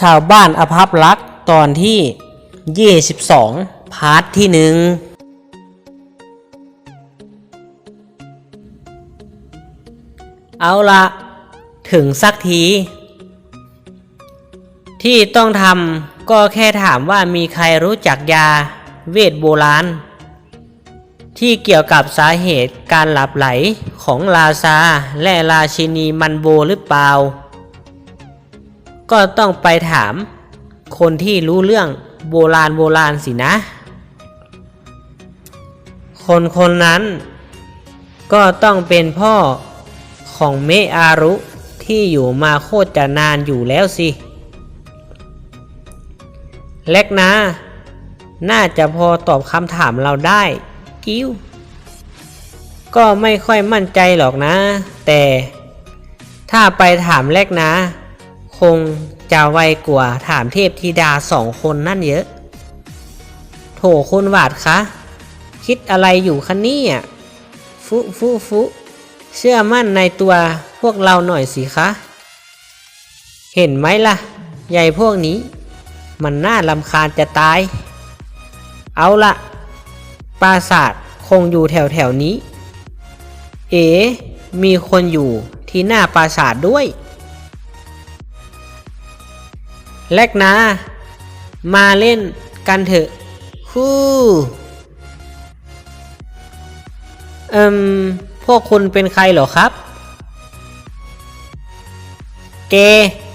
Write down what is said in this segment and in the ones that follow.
ชาวบ้านอภัพรักตอนที่ 22 พาร์ทที่หนึ่งเอาละถึงสักที ที่ต้องทำก็แค่ถามว่ามีใครรู้จักยาเวทโบราณ ที่เกี่ยวกับสาเหตุการหลับไหลของราซาและราชินีมันโบหรือเปล่า ก็ต้องไปถาม คนที่รู้เรื่องโบราณโบราณสินะ คนคนนั้น ก็ต้องเป็นพ่อของเมอารุที่อยู่มาโคตรจะนานอยู่แล้วสิ เล็กนะ น่าจะพอตอบคำถามเราได้ กิ้ว ก็ไม่ค่อยมั่นใจหรอกนะ แต่ถ้าไปถามเล็กนะ คงจะไวกว่าถามเทพธิดาสองคนนั่นเยอะ โถคุณหวาดคะ คิดอะไรอยู่คะเนี่ยฟุฟุฟุเชื่อมั่นในตัวพวกเราหน่อยสิคะ เห็นไหมล่ะ ใหญ่พวกนี้ มันน่าลำคาญจะตาย เอาละปราสาทคงอยู่แถวแถวนี้ เอ๋มีคนอยู่ที่หน้าปราสาทด้วย เล็กนะมาเล่นกันเถอะฮู้เอิมพวกคุณเป็นใครเหรอครับ เก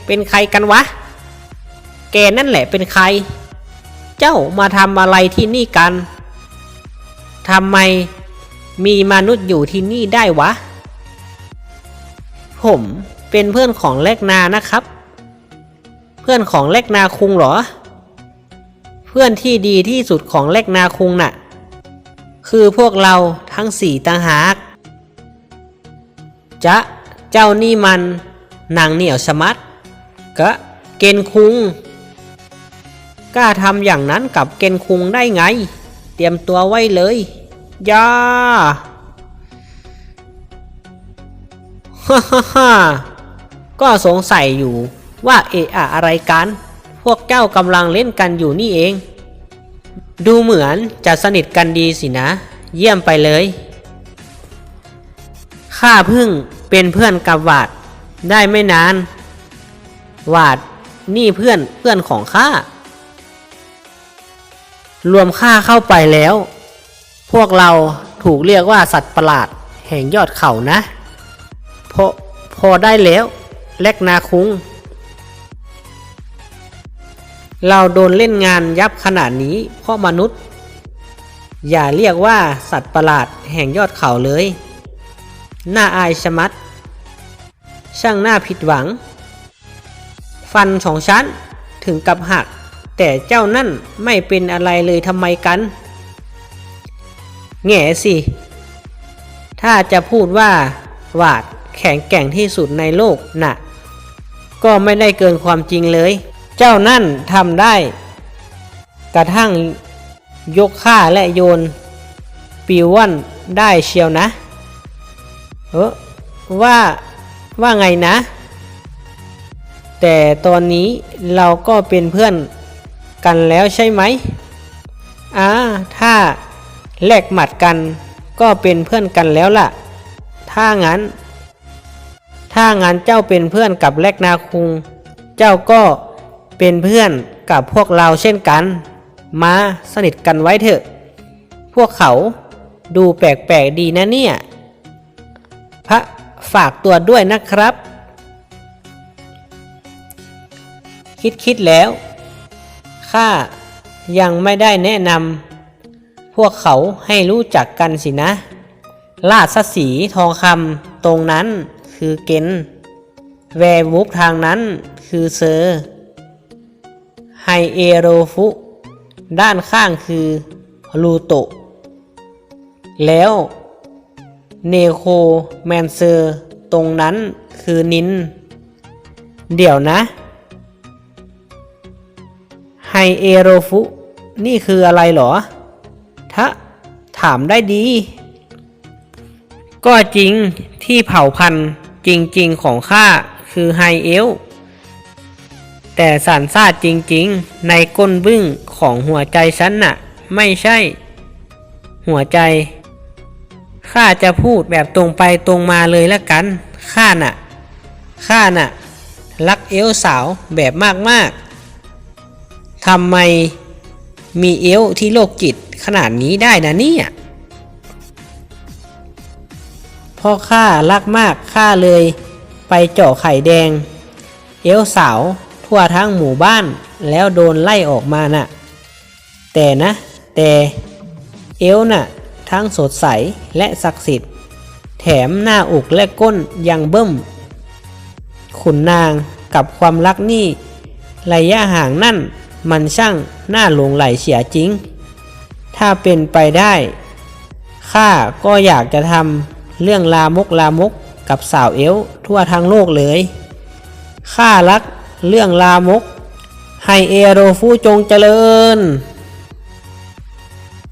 เป็นใครกันวะ แกนั่นแหละเป็นใคร เจ้ามาทำอะไรที่นี่กันทำไมมีมนุษย์อยู่ที่นี่ได้วะ ผมเป็นเพื่อนของเล็กนานะครับ เพื่อนของเล็กนาคุงเหรอ เพื่อนที่ดีที่สุดของเล็กนาคุงน่ะ คือพวกเราทั้งสี่ต่างหากจะเจ้านี่มันนางเหนียวสมัดกะเกณฑ์คุง กล้าทำอย่างนั้นกับเกณฑ์คุงได้ไง เตรียมตัวไว้เลยย่าฮ่าฮ่าฮ่าก็สงสัยอยู่ ว่าเอะอะอะไรกัน พวกเจ้ากำลังเล่นกันอยู่นี่เอง ดูเหมือนจะสนิทกันดีสินะ เยี่ยมไปเลยข้าพิ่งเป็นเพื่อนกับวาดได้ไม่นานวาดนี่เพื่อนเพื่อนของข้ารวมข้าเข้าไปแล้ว พวกเราถูกเรียกว่าสัตว์ประหลาดแห่งยอดเขานะ พอพอได้แล้ว แลกนาคุง เราโดนเล่นงานยับขนาดนี้เพราะมนุษย์ อย่าเรียกว่าสัตว์ประหลาดแห่งยอดเขาเลย น่าอายชะมัด ช่างน่าผิดหวัง ฟันสองชั้นถึงกับหัก แต่เจ้านั่นไม่เป็นอะไรเลยทำไมกัน แง่สิ ถ้าจะพูดว่า หวาดแข็งแกร่งที่สุดในโลกน่ะ ก็ไม่ได้เกินความจริงเลย เจ้านั่นทำได้ กระทั่งยกข้าและโยนปิวว่อนได้เชียวนะ เออว่าว่าไงนะ แต่ตอนนี้เราก็เป็นเพื่อนกันแล้วใช่ไหมอ่าถ้าแลกหมัดกันก็เป็นเพื่อนกันแล้วล่ะ ถ้างั้น ถ้างั้นเจ้าเป็นเพื่อนกับแลกนาคุง เจ้าก็ เป็นเพื่อนกับพวกเราเช่นกัน มาสนิทกันไว้เถอะ พวกเขาดูแปลกๆดีนะเนี่ย พระฝากตัวด้วยนะครับ คิดคิดๆแล้ว ข้ายังไม่ได้แนะนำพวกเขาให้รู้จักกันสินะราชสีห์ทองคำตรงนั้นคือเกนแวร์วุฟทางนั้นคือเซอร์ เอโรฟุ ด้านข้างคือลูโตะ แล้วเนโคแมนเซอร์ตรงนั้นคือนิน เดี๋ยวนะ ไฮเอโรฟุ นี่คืออะไรหรอถ้าถามได้ดี ก็จริงที่เผ่าพันธุ์จริงๆของข้าคือไฮเอล แต่สารซาดจริงๆ ในก้นบึ้งของหัวใจฉันน่ะ ไม่ใช่ หัวใจ ข้าจะพูดแบบตรงไปตรงมาเลยละกัน ข้าน่ะ ข้าน่ะ รักเอวสาวแบบมากๆทำไมมีเอวที่โลกจิตขนาดนี้ได้นะเนี่ยเพราะข้ารักมากข้าเลย ไปเจาะไข่แดง เอวสาว ทั่วทั้งหมู่บ้าน แล้วโดนไล่ออกมาน่ะ แต่นะ แต่เอวน่ะ ทั้งสดใสและศักดิ์สิทธิ์ แถมหน้าอกและก้นยังเบิ่ม ขุนนางกับความรักนี่ระยะห่างนั่นมันช่างน่าหลงไหลเสียจริง ถ้าเป็นไปได้ข้าก็อยากจะทำเรื่องลามกลามกกับสาวเอวทั่วทั้งโลกเลยข้ารัก เรื่องลามก ให้เอโรฟูจงเจริญ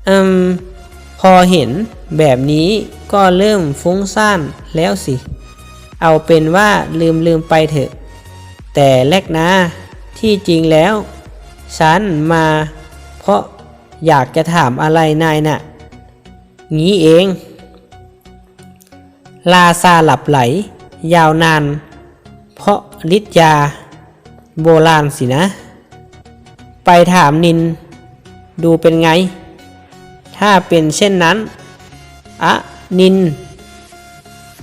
อืม พอเห็นแบบนี้ก็เริ่มฟุ้งซ่านแล้วสิ เอาเป็นว่าลืมลืมไปเถอะ แต่แรกนะ ที่จริงแล้ว ฉันมา เพราะอยากจะถามอะไรนายน่ะ งี้เอง ลาซาหลับไหล ยาวนาน เพราะฤทธิ์ยา โบราณสินะ ไปถามนิน ดูเป็นไง ถ้าเป็นเช่นนั้น อะนิน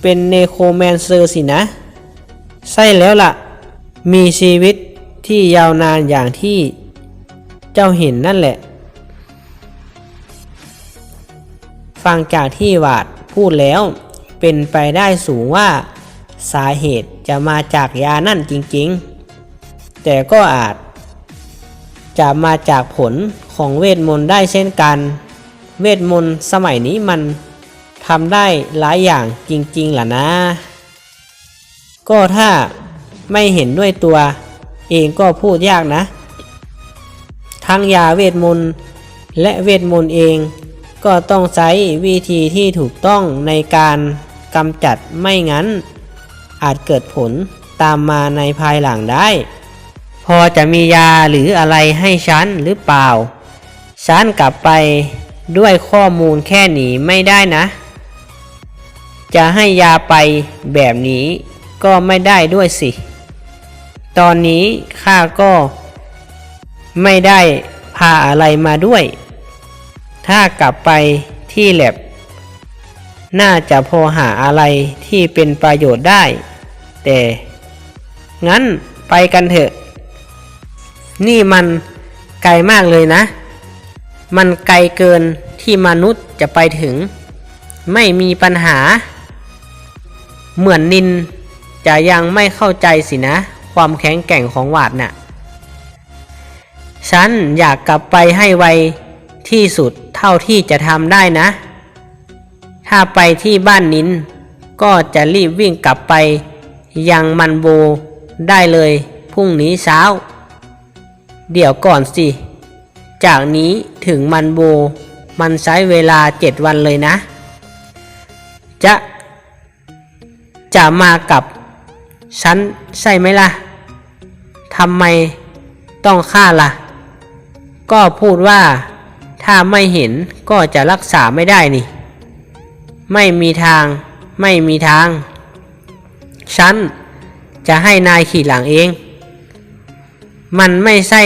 เป็นเนโครแมนเซอร์สินะ ใช่แล้วล่ะ มีชีวิตที่ยาวนานอย่างที่เจ้าเห็นนั่นแหละ ฟังจากที่วาดพูดแล้ว เป็นไปได้สูงว่าสาเหตุจะมาจากยานั่นจริง ๆ แต่ก็อาจ จะมาจากผลของเวทมนต์ได้เช่นกัน เวทมนต์สมัยนี้มันทำได้หลายอย่างจริงๆล่ะนะ ก็ถ้าไม่เห็นด้วยตัวเองก็พูดยากนะ ทั้งยาเวทมนต์และเวทมนต์เองก็ต้องใช้วิธีที่ถูกต้องในการกำจัดไม่งั้น อาจเกิดผลตามมาในภายหลังได้ พอจะมียาหรืออะไรให้ฉันหรือเปล่า ฉันกลับไปด้วยข้อมูลแค่นี้ไม่ได้นะ จะให้ยาไปแบบนี้ก็ไม่ได้ด้วยสิ ตอนนี้ข้าก็ไม่ได้พาอะไรมาด้วย ถ้ากลับไปที่แลบน่าจะพอหาอะไรที่เป็นประโยชน์ได้ แต่ งั้นไปกันเถอะ นี่มันไกลมากเลยนะ มันไกลเกินที่มนุษย์จะไปถึง ไม่มีปัญหา เหมือนนินจะยังไม่เข้าใจสินะ ความแข็งแกร่งของวาดน่ะ ฉันอยากกลับไปให้ไวที่สุดเท่าที่จะทำได้นะ ถ้าไปที่บ้านนินก็จะรีบวิ่งกลับไปยังมันโบได้เลยพรุ่งนี้เช้า เดี๋ยวก่อนสิ จากนี้ถึงมันโบ มันใช้เวลาเจ็ดวันเลยนะ จะ จะมากับฉันใช่ไหมล่ะทำไมต้องฆ่าล่ะ ก็พูดว่าถ้าไม่เห็นก็จะรักษาไม่ได้นี่ ไม่มีทาง ไม่มีทาง ฉันจะให้นายขี่หลังเอง มันไม่ใช่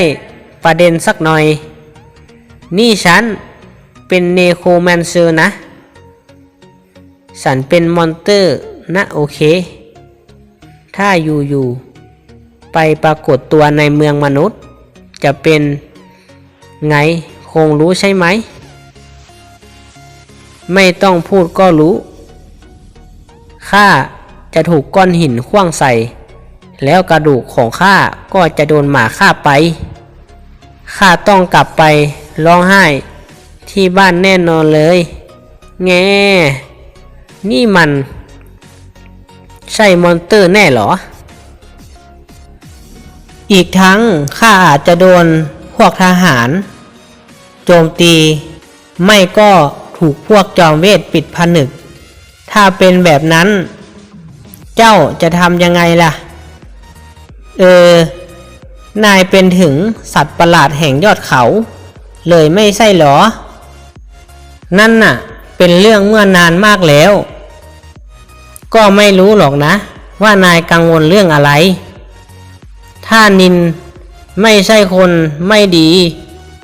ประเด็นสักหน่อย นี่ฉันเป็นเนโครแมนเซอร์นะ ฉันเป็นมอนเตอร์นะโอเค ถ้าอยู่ๆไปปรากฏตัวในเมืองมนุษย์ จะเป็นไงคงรู้ใช่ไหม ไม่ต้องพูดก็รู้ข้าจะถูกก้อนหินขว้างใส่ แล้วกระดูกของข้าก็จะโดนหมาฆ่าไป ข้าต้องกลับไปร้องไห้ที่บ้านแน่นอนเลย แงนี่มัน ใช่มอนเตอร์แน่หรอ อีกทั้งข้าอาจจะโดนพวกทหาร โจมตี ไม่ก็ถูกพวกจอมเวทปิดผนึก ถ้าเป็นแบบนั้น เจ้าจะทำยังไงล่ะ เออ นายเป็นถึงสัตว์ประหลาดแห่งยอดเขา เลยไม่ใช่หรอ นั่นน่ะ เป็นเรื่องเมื่อนานมากแล้ว ก็ไม่รู้หรอกนะ ว่านายกังวลเรื่องอะไร ถ้านินไม่ใช่คนไม่ดี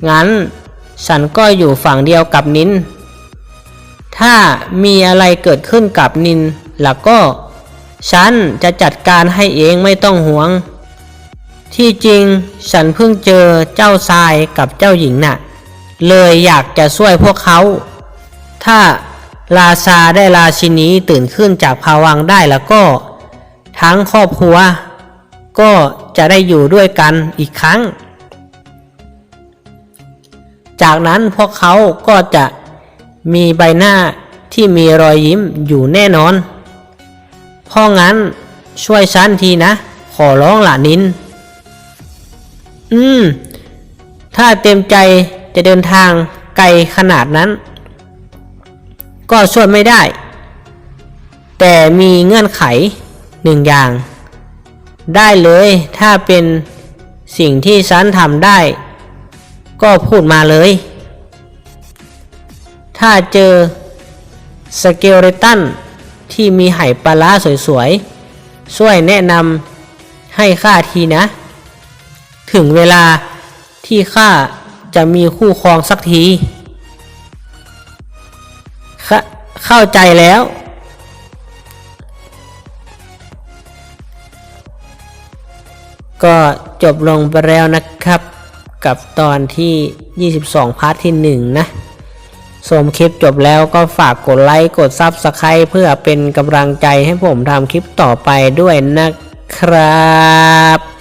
งั้น ฉันก็อยู่ฝั่งเดียวกับนิน ถ้ามีอะไรเกิดขึ้นกับนินล่ะก็ ฉันจะจัดการให้เองไม่ต้องห่วง ที่จริงฉันเพิ่งเจอเจ้าชายกับเจ้าหญิงน่ะ เลยอยากจะช่วยพวกเขา ถ้าราชาได้ราชินีตื่นขึ้นจากภาวังได้แล้วก็ ทั้งครอบครัว ก็จะได้อยู่ด้วยกันอีกครั้ง จากนั้นพวกเขาก็จะมีใบหน้าที่มีรอยยิ้มอยู่แน่นอน เพราะงั้นช่วยฉันทีนะ ขอร้องละนิน อืม ถ้าเต็มใจจะเดินทางไกลขนาดนั้น ก็ช่วยไม่ได้ แต่มีเงื่อนไขหนึ่งอย่าง ได้เลยถ้าเป็นสิ่งที่ฉันทำได้ ก็พูดมาเลย ถ้าเจอสเกลเลตันที่มีไหปลาร้าสวยๆ ช่วยแนะนำให้ข้าทีนะ ถึงเวลาที่ข้าจะมีคู่ครองสักทีเข้าเข้าใจแล้ว ก็จบลงไปแล้วนะครับ กับตอนที่ 22 พาร์ทที่ 1 นะชมคลิปจบแล้วก็ฝากกดไลค์ กดซับสไคร b ์เพื่อเป็นกำลังใจให้ผมทำคลิปต่อไปด้วยนะครับ